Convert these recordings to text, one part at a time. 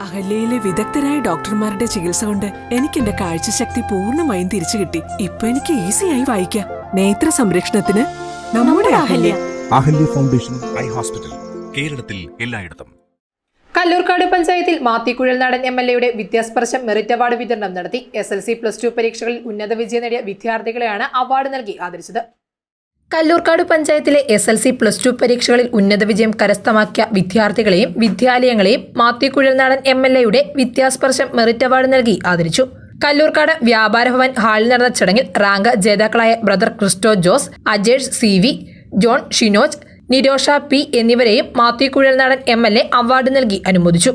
അഹല്യയിലെ വിദഗ്ധരായ ഡോക്ടർമാരുടെ ചികിത്സ കൊണ്ട് എനിക്ക് എന്റെ കാഴ്ചശക്തി പൂർണമായും തിരിച്ചു കിട്ടി. ഇപ്പൊ എനിക്ക് ഈസിയായി വായിക്കാം. നേത്ര സംരക്ഷണത്തിന് നമ്മുടെ Ahalya. Ahalya foundation eye hospital കേരളത്തിൽ എല്ലായിടത്തും. കല്ലൂർക്കാട് പഞ്ചായത്തിൽ മാത്തിക്കുഴൽ നാടൻ എം എൽ എയുടെ വിദ്യാസ്പർശം മെറിറ്റ് അവാർഡ് വിതരണം നടത്തി. S L C plus two പരീക്ഷകളിൽ ഉന്നത വിജയം നേടിയ വിദ്യാർത്ഥികളെയാണ് അവാർഡ് നൽകി ആദരിച്ചത്. കല്ലൂർക്കാട് പഞ്ചായത്തിലെ S L C plus two പരീക്ഷകളിൽ ഉന്നത വിജയം കരസ്ഥമാക്കിയ വിദ്യാർത്ഥികളെയും വിദ്യാലയങ്ങളെയും മാത്യു കുഴൽനാടൻ എം എൽ എയുടെ വിദ്യാസ്പർശം മെറിറ്റ് അവാർഡ് നൽകി ആദരിച്ചു. കല്ലൂർക്കാട് വ്യാപാര ഭവൻ ഹാളിൽ നടന്ന ചടങ്ങിൽ റാങ്ക് ജേതാക്കളായ brother Christo Jose Ajesh C V John Shinoj Nirosha P എന്നിവരെയും Mathew Kuzhalnadan M L A award നൽകി അനുമോദിച്ചു.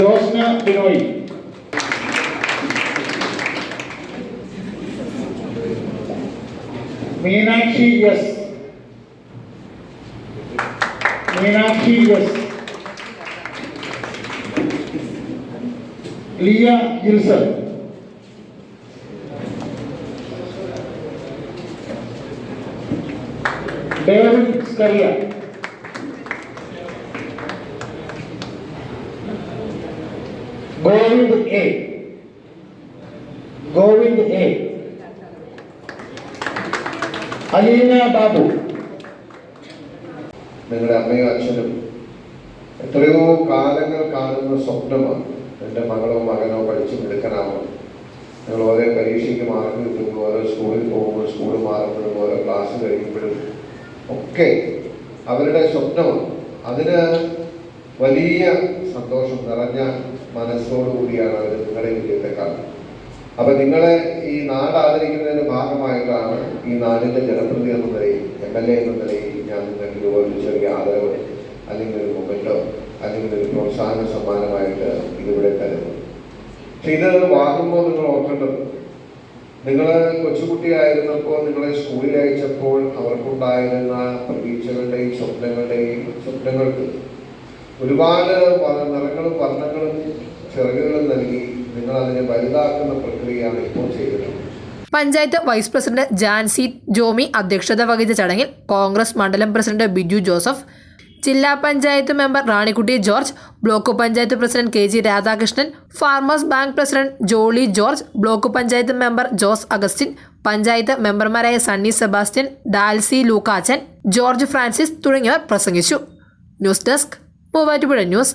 Josna Binoy. Meenakshi S Meenakshi S Liya Gilson David Scaria Govind A Govind A Aleena Babu. നിങ്ങളുടെ അമ്മയും അച്ഛനും എത്രയോ കാലങ്ങൾ കാണുന്ന സ്വപ്നമാണ് എന്റെ മകളോ മകനോ പഠിച്ച് മിടുക്കനാവണം. നിങ്ങൾ ഓരോ പരീക്ഷയ്ക്ക് മാർക്ക് കിട്ടുമ്പോൾ ഓരോ സ്കൂളിൽ പോകുമ്പോൾ സ്കൂൾ മാറുമ്പോഴും ഓരോ ക്ലാസ് കഴിയുമ്പോഴും ഒക്കെ അവരുടെ സ്വപ്നമാണ്. അതിന് വലിയ സന്തോഷം നിറഞ്ഞ മനസ്സോടുകൂടിയാണ് അവർ നിങ്ങളെ വിജയത്തെ കാണുന്നത്. അപ്പൊ നിങ്ങളെ ഈ നാട് ആദരിക്കുന്നതിന്റെ ഭാഗമായിട്ടാണ് ഈ നാടിന്റെ ജനപ്രതി എന്ന നിലയിൽ എം എൽ എ എന്ന നിലയിൽ ഞാൻ നിങ്ങൾക്ക് ഒരു ചെറിയ ആദരവ് അല്ലെങ്കിൽ ഒരു മൊമെന്റോ അല്ലെങ്കിൽ ഒരു പ്രോത്സാഹന സമ്മാനമായിട്ട് ഇതിവിടെ തരുന്നു. പക്ഷെ ഇത് വാങ്ങുമ്പോൾ നിങ്ങൾ ഓർക്കേണ്ടത് നിങ്ങൾ കൊച്ചുകുട്ടിയായിരുന്നപ്പോൾ നിങ്ങളെ സ്കൂളിൽ അയച്ചപ്പോൾ അവർക്കുണ്ടായിരുന്ന പ്രതീക്ഷകളുടെയും സ്വപ്നങ്ങളുടെയും സ്വപ്നങ്ങൾക്ക് ഒരുപാട് നിറങ്ങളും വർണങ്ങളും ചിറകുകളും നൽകി നിങ്ങൾ അതിനെ വലുതാക്കുന്ന പ്രക്രിയയാണ് ഇപ്പോൾ ചെയ്തത്. പഞ്ചായത്ത് വൈസ് പ്രസിഡന്റ് ജാൻസി ജോമി അധ്യക്ഷത വഹിച്ച ചടങ്ങിൽ കോൺഗ്രസ് മണ്ഡലം പ്രസിഡന്റ് ബിജു ജോസഫ് ജില്ലാ panchayat member Ranikutty George block panchayat president K G Radhakrishnan farmers bank president Jolly George block panchayat member Jose Augustine panchayat മെമ്പർമാരായ സണ്ണി സെബാസ്റ്റ്യൻ ഡാൽസി ലൂക്കാച്ചൻ ജോർജ് ഫ്രാൻസിസ് തുടങ്ങിയവർ പ്രസംഗിച്ചു. News desk Muvattupuzha news.